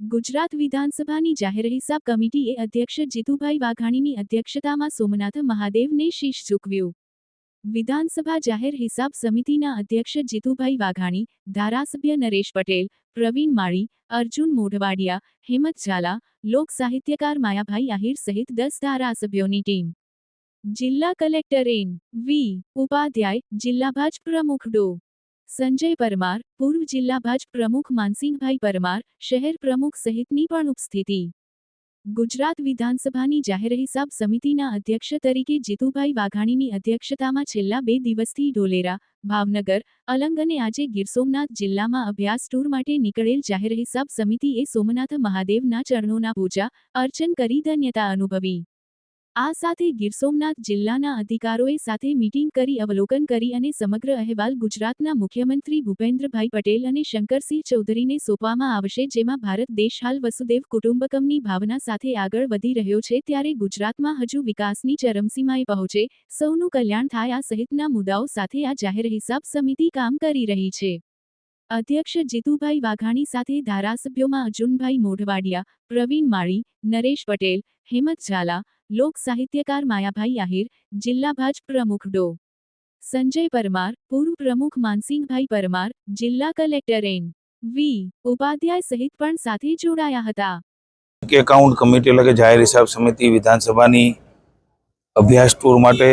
ગુજરાત વિધાનસભાની જાહેર હિસાબ કમિટીએ અધ્યક્ષ જીતુભાઈ વાઘાણીની અધ્યક્ષતામાં સોમનાથ મહાદેવને શીશ ઝૂકવ્યું. વિધાનસભા જાહેર હિસાબ સમિતિના અધ્યક્ષ જીતુભાઈ વાઘાણી, ધારાસભ્ય નરેશ પટેલ, પ્રવીણ માળી, અર્જુન મોઢવાડિયા, હેમત ઝાલા, લોક સાહિત્યકાર માયાભાઈ આહિર સહિત દસ ધારાસભ્યોની ટીમ. જિલ્લા કલેક્ટર એન વી ઉપાધ્યાય, જિલ્લા ભાજપ પ્રમુખ ડો. સંજય પરમાર, પૂર્વ જિલ્લા ભાજપ પ્રમુખ માનસિંહભાઈ પરમાર, શહેર પ્રમુખ સહિતની પણ ઉપસ્થિતિ. ગુજરાત વિધાનસભાની જાહેર હિસાબ સમિતિના અધ્યક્ષ તરીકે જીતુભાઈ વાઘાણીની અધ્યક્ષતામાં છેલ્લા બે દિવસથી ઢોલેરા, ભાવનગર, અલંગ અને આજે ગીર સોમનાથ જિલ્લામાં અભ્યાસ ટૂર માટે નીકળેલ જાહેર હિસાબ સમિતિએ સોમનાથ મહાદેવના ચરણોના પૂજા, અર્ચન કરી ધન્યતા અનુભવી. આ સાથે ગીર સોમનાથ જિલ્લાના અધિકારોએ સાથે મીટિંગ કરી અવલોકન કરી અને સમગ્ર અહેવાલ ગુજરાતના મુખ્યમંત્રી ભૂપેન્દ્રભાઈ પટેલ અને શંકરસિંહ ચૌધરીને સોંપવામાં આવશે, જેમાં ભારત દેશ હાલ વસુદેવ કુટુંબકમની ભાવના સાથે આગળ વધી રહ્યો છે, ત્યારે ગુજરાતમાં હજુ વિકાસની ચરમસીમાએ પહોંચે, સૌનું કલ્યાણ થાય આ સહિતના મુદ્દાઓ સાથે આ જાહેર હિસાબ સમિતિ કામ કરી રહી છે. અધ્યક્ષ જીતુભાઈ વાઘાણી સાથે ધારાસભ્યોમાં અર્જુનભાઈ મોઢવાડિયા, પ્રવીણ માળી, નરેશ પટેલ, હેમત ઝાલા લોક સાહિત્યકાર માયાભાઈ આહિર જિલ્લા ભાજપ પ્રમુખ ડો સંજય પરમાર પૂર્વ પ્રમુખ માનસિંહભાઈ પરમાર જિલ્લા કલેક્ટર એન વી ઉપાધ્યાય સહિત પણ સાથે જોડાયા હતા એકાઉન્ટ કમિટી એટલે કે જાહેર હિસાબ સમિતિ વિધાનસભાની અભ્યાસ ટૂર માટે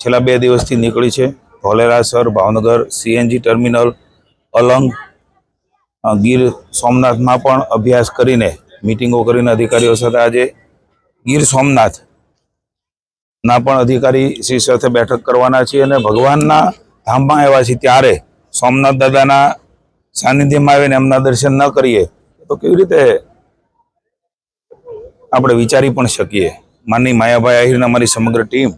છેલ્લા બે દિવસથી નીકળી છે. ધોલેરાસર ભાવનગર સીએનજી ટર્મિનલ અલંગ ગીર સોમનાથમાં પણ અભ્યાસ કરીને મિટિંગો કરીને અધિકારીઓ સાથે આજે ગીર સોમનાથ ના પણ અધિકારી શ્રી સાથે બેઠક કરવાના છીએ અને ભગવાનના ધામમાં આવ્યા છીએ ત્યારે સોમનાથ દાદાના સાનિધ્યમાં આવીને એમના દર્શન ન કરીએ તો કેવી રીતે આપણે વિચારી પણ શકીએ? માની માયાભાઈ આહિરના અમારી સમગ્ર ટીમ,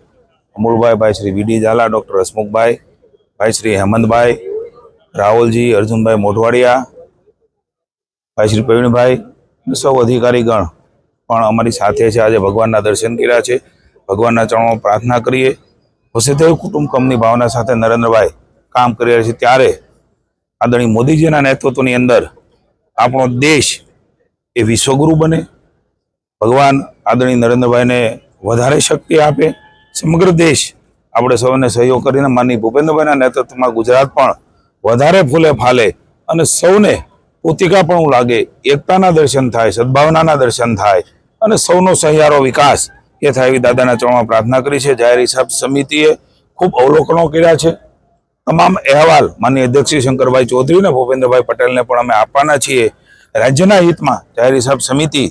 અમૂલભાઈ, ભાઈ Shri V D Jhala, doctor Hasmukhbhai, ભાઈ શ્રી હેમંતભાઈ, રાહુલજી, અર્જુનભાઈ મોઢવાડિયા, ભાઈ શ્રી પ્રવીણભાઈ સૌ અધિકારીગણ પણ અમારી સાથે છે. આજે ભગવાનના દર્શન કર્યા છે. ભગવાનના ચરણોમાં પ્રાર્થના કરીએ. વસુદેવ કુટુંબકમની ભાવના સાથે નરેન્દ્રભાઈ કામ કરી રહ્યા છે. ત્યારે આદરણીય મોદીજીના નેતૃત્વની અંદર આપણો દેશ એ વિશ્વગુરુ બને. ભગવાન આદરણીય નરેન્દ્રભાઈને વધારે શક્તિ આપે. સમગ્ર દેશ આપણે સૌને સહયોગ કરીને માનની ભૂપેન્દ્રભાઈના નેતૃત્વમાં ગુજરાત પણ વધારે ફૂલે ફાલે અને સૌને પોતિકાપણું લાગે એકતાના દર્શન થાય, સદભાવનાના દર્શન થાય અને સૌનો સહિયારો વિકાસ એ થાય એવી દાદાના ચરણમાં પ્રાર્થના કરી છે. જાહેર હિસાબ સમિતિએ ખૂબ અવલોકનો કર્યા છે. તમામ અહેવાલ માનનીય અધ્યક્ષ શંકરભાઈ ચૌધરી અને ભૂપેન્દ્રભાઈ પટેલને પણ અમે આપવાના છીએ. રાજ્યના હિતમાં જાહેર હિસાબ સમિતિ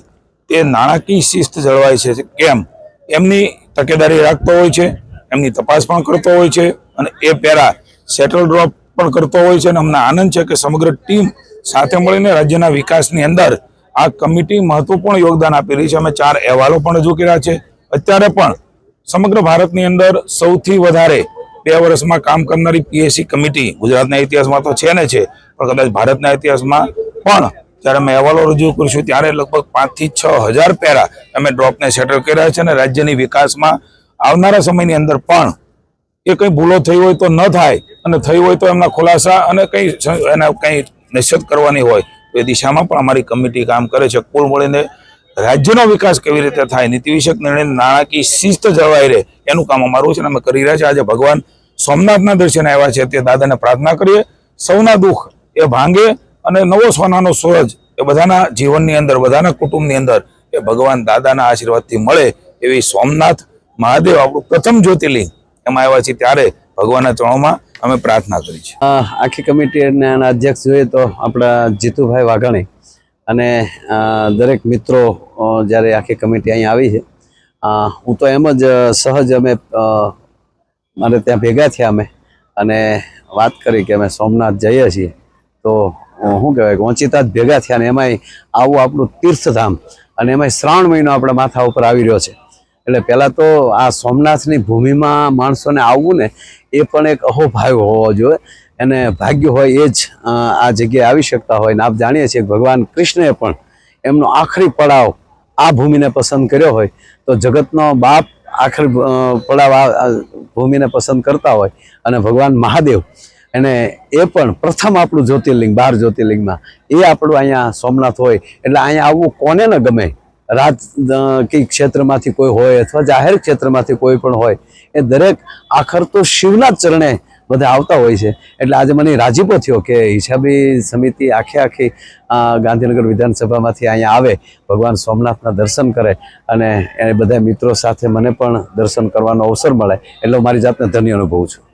તે નાણાકીય શિસ્ત જળવાય છે. કેમ? એમની તકેદારી રાખતો હોય છે, એમની તપાસ પણ કરતો હોય છે અને એ પેરા સેટલ ડ્રોપ પણ કરતો હોય છે અને અમને આનંદ છે કે સમગ્ર ટીમ સાથે મળીને રાજ્યના વિકાસની અંદર આ કમિટી મહત્વપૂર્ણ યોગદાન આપી રહી છે. અમે ચાર અહેવાલો પણ રજૂ કર્યા છે. અત્યારે પણ સમગ્ર ભારતની અંદર સૌથી વધારે બે વર્ષમાં કામ કરનારી પીએસસી કમિટી ગુજરાતના ઇતિહાસમાં તો છે ને છે, પણ કદાચ ભારતના ઇતિહાસમાં પણ જ્યારે અમે અહેવાલો રજૂ કરીશું ત્યારે લગભગ પાંચથી છ હજાર પેરા અમે ડ્રોપને સેટલ કર્યા છે અને રાજ્યની વિકાસમાં આવનારા સમયની અંદર પણ એ કંઈ ભૂલો થઈ હોય તો ન થાય અને થઈ હોય તો એમના ખુલાસા અને કંઈ એના કંઈ નિશ્ચિત કરવાની હોય એ દિશામાં પણ અમારી કમિટી કામ કરે છે. કુલ મળીને રાજ્યનો વિકાસ કેવી રીતે થાય, નીતિવિષયક નિર્ણય, નાણાકીય શિસ્ત જળવાઈ રહે, એનું કામ અમારું છે અને અમે કરી રહ્યા છીએ. આજે ભગવાન સોમનાથના દર્શન આવ્યા છે, તે દાદાને પ્રાર્થના કરીએ. સૌના દુઃખ એ ભાંગે અને નવો સોનાનો સૂરજ એ બધાના જીવનની અંદર, બધાના કુટુંબની અંદર એ ભગવાન દાદાના આશીર્વાદથી મળે એવી સોમનાથ મહાદેવ આપણું પ્રથમ જ્યોતિર્લિંગ એમાં આવ્યા છીએ. ત્યારે ભગવાનના ચરણોમાં અમે પ્રાર્થના કરી છે. આખી કમિટી અને અધ્યક્ષ જોઈએ તો આપણા જીતુભાઈ વાઘાણી અને દરેક મિત્રો જ્યારે આખી કમિટી અહીં આવી છે હું તો એમ જ સહજ અમે મારે ત્યાં ભેગા થયા અમે અને વાત કરી કે અમે સોમનાથ જઈએ છીએ. તો શું કહેવાય કે ઓચિતા જ ભેગા થયા ને એમાંય આવું આપણું તીર્થધામ અને એમાંય શ્રાવણ મહિનો આપણા માથા ઉપર આવી રહ્યો છે. એટલે પહેલાં તો આ સોમનાથની ભૂમિમાં માણસોને આવવું ને એ પણ એક અહોભાવ હોવો જોઈએ. અને ભાગ્ય હોય એ જ આ જગ્યાએ આવી શકતા હોય. ને આપ જાણીએ છીએ ભગવાન કૃષ્ણએ પણ એમનો આખરી પડાવ આ ભૂમિને પસંદ કર્યો હોય. તો જગતનો બાપ આખરી પડાવ આ ભૂમિને પસંદ કરતા હોય અને ભગવાન મહાદેવ એને એ પણ પ્રથમ આપણું જ્યોતિર્લિંગ, બાર જ્યોતિર્લિંગમાં. એ આપણું અહીંયા સોમનાથ હોય. એટલે અહીંયા આવવું કોને ન ગમે? રાજકીય ક્ષેત્રમાંથી કોઈ હોય અથવા જાહેર ક્ષેત્રમાંથી કોઈ પણ હોય. એ દરેક આખર તો શિવના ચરણે બધા આવતા હોય છે. એટલે આજે મને રાજીપો થયો કે હિસાબી સમિતિ આખે આખી ગાંધીનગર વિધાનસભામાંથી અહીંયા આવે, ભગવાન સોમનાથના દર્શન કરે અને એ બધા મિત્રો સાથે મને પણ દર્શન કરવાનો અવસર મળે. એટલે મારી જાતને ધન્ય અનુભવું છું.